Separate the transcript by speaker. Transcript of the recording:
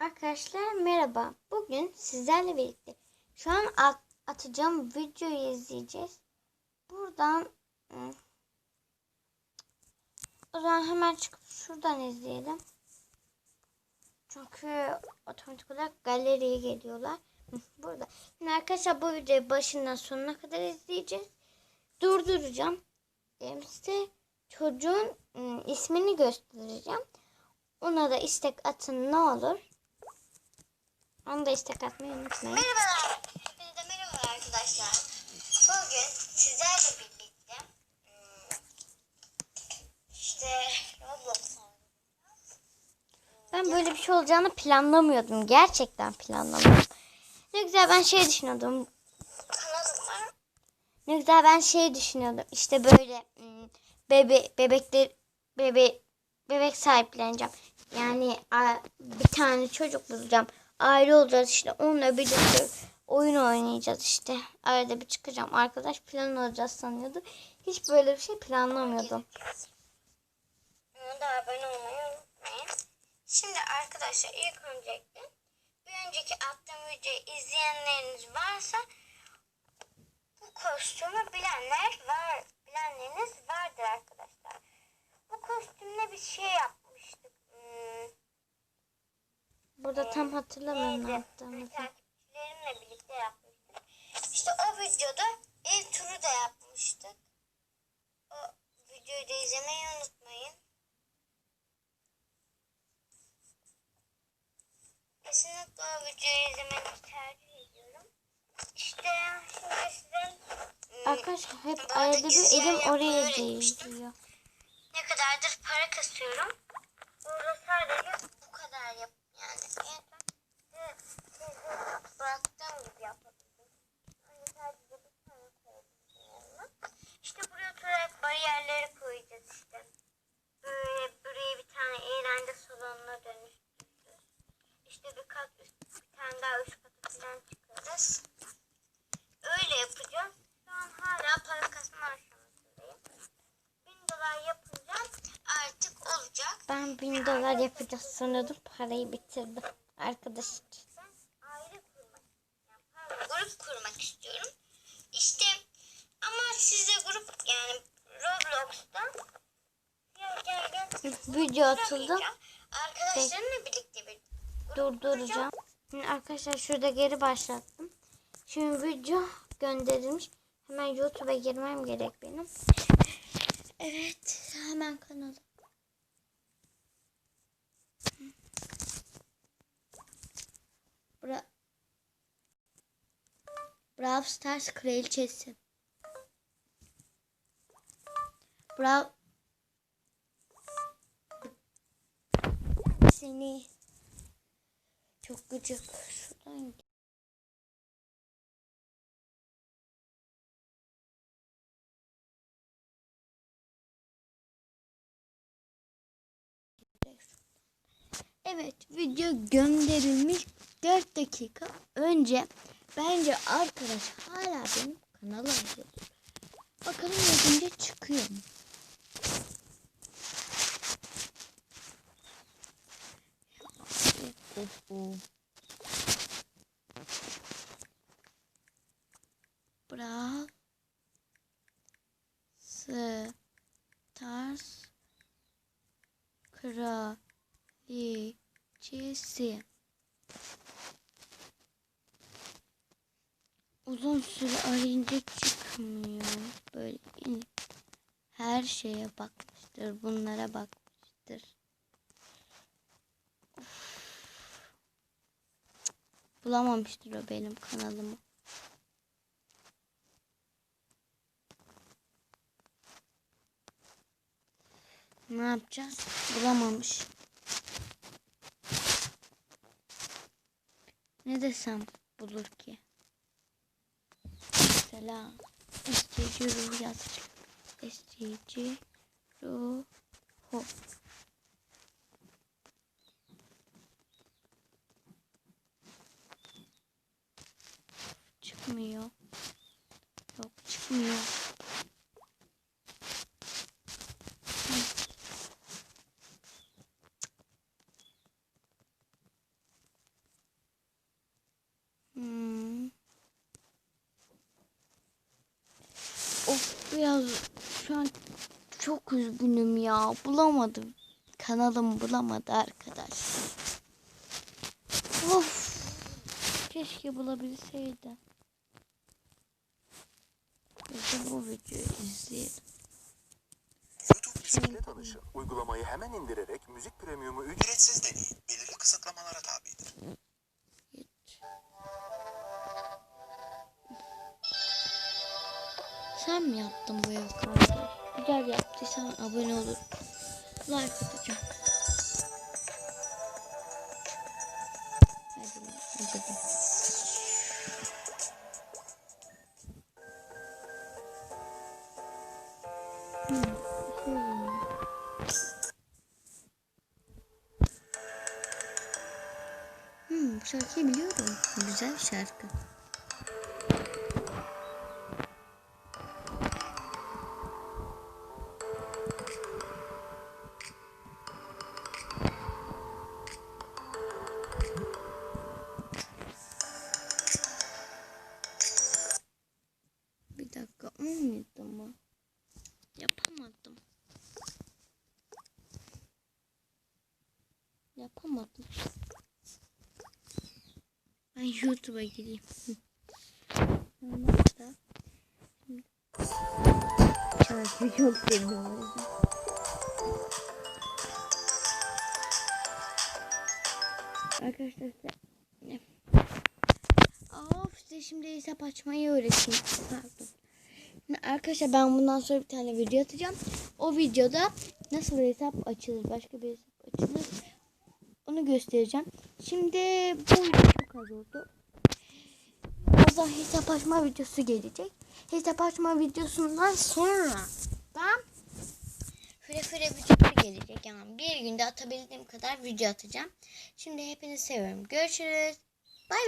Speaker 1: Arkadaşlar merhaba. Bugün sizlerle birlikte şu an at- atacağım videoyu izleyeceğiz. Buradan o zaman hemen çıkıp şuradan izleyelim. Çünkü otomatik olarak galeriye geliyorlar. Burada. Şimdi arkadaşlar bu videoyu başından sonuna kadar izleyeceğiz. Durduracağım. Size çocuğun ismini göstereceğim. Ona da istek atın ne olur. Onu da istek atmayı unutmayın.
Speaker 2: Merhabalar. Hepinize merhaba arkadaşlar. Bugün sizlerle birlikte hmm, işte Roblox.
Speaker 1: Ben böyle bir şey olacağını planlamıyordum. Gerçekten planlamıyordum. Ne güzel ben şey düşünüyordum. Ne güzel ben şey düşünüyordum. İşte böyle hmm, bebe bebekler bebe bebek sahipleneceğim. Yani bir tane çocuk bulacağım. Aile olacağız işte. Onunla birlikte oyun oynayacağız işte. Arada bir çıkacağım. Arkadaş plan olacağız sanıyordum. Hiç böyle bir şey planlamıyordum.
Speaker 2: Ona abone olmayı. Şimdi arkadaşlar ilk öncelikle bir önceki attığım videoyu izleyenleriniz varsa bu kostümü bilenler var. Bilenleriniz vardır arkadaşlar. Bu kostümle bir şey yapmıştık. Hmm,
Speaker 1: Burada tam hatırlamıyorum ne yaptığımızı.
Speaker 2: Takipçilerimle birlikte yapmıştık. İşte o videoda ev turu da yapmıştık. O videoyu da izlemeyi unutmayın. Kesinlikle o videoyu izlemenizi tercih ediyorum. İşte şimdi size hmm,
Speaker 1: Arkadaşlar hep arada bir elim oraya değiyor.
Speaker 2: ne kadardır para kasıyorum. Burada sadece bu kadar yap yani. En son size size bıraktığım gibi yapabildim. Hani sadece bir tane koyabildim yanına. İşte buraya oturarak bariyerleri koyacağız işte. Böyle buraya bir tane eğlence salonuna dönüştüreceğiz. İşte bir kat üst, bir tane daha üst kata falan çıkarız. Öyle yapacağız. Şu an hala para kasma aşamasındayım. 1000 dolar yapınca artık olacak.
Speaker 1: Ben bin dolar yapacağız sanıyordum. Parayı bitirdim. Arkadaşlar.
Speaker 2: Aile kurmak yani pardon, grup kurmak istiyorum. İşte ama size grup yani Roblox'ta gel gel gel.
Speaker 1: Video atıldı.
Speaker 2: Arkadaşlarımla birlikte bir
Speaker 1: Durduracağım. Şimdi arkadaşlar şurada geri başlattım. Şimdi video gönderilmiş. Hemen YouTube'a girmem gerek benim. Evet. Hemen kanala. Bra Brawl Stars kraliçesi. Brawl seni çok gıcık. Şuradan Evet video gönderilmiş 4 dakika önce bence arkadaş hala benim kanala izliyor. Bakalım yazınca çıkıyor mu? Oho. Brawl Stars Kraliçesi Uzun süre arayınca çıkmıyor. Böyle her şeye bakmıştır. Bunlara bakmıştır. Bulamamıştır o benim kanalımı. Ne yapacağız? Bulamamış. Ne desem bulur ki? Mesela STC ruh yazacak. STC ruhu. çıkmıyor. Yok çıkmıyor. Hmm. Of biraz şu an çok üzgünüm ya. Bulamadım. Kanalım bulamadı arkadaş. Of. Keşke bulabilseydim. Da bu videoyu izleyelim.
Speaker 3: YouTube bisiklet tanışın. Uygulamayı hemen indirerek müzik premiumu ücretsiz deneyin. Belirli kısıtlamalara tabidir.
Speaker 1: Sen mi yaptın bu yakardı? Güzel yaptıysan abone olur. Like atacağım. Şarkıyı biliyorum. Güzel bir şarkı. YouTube'a gireyim. Şimdi- Şarkıyı çok seviyorum. Arkadaşlar? Of size şimdi hesap açmayı öğreteyim. Pardon. Arkadaşlar ben bundan sonra bir tane video atacağım. O videoda nasıl hesap açılır, başka bir hesap açılır onu göstereceğim. Şimdi bu çok az oldu. Birazdan hesap açma videosu gelecek. Hesap açma videosundan sonra da Füre füre videosu gelecek. Yani bir günde atabildiğim kadar video atacağım. Şimdi hepinizi seviyorum. Görüşürüz.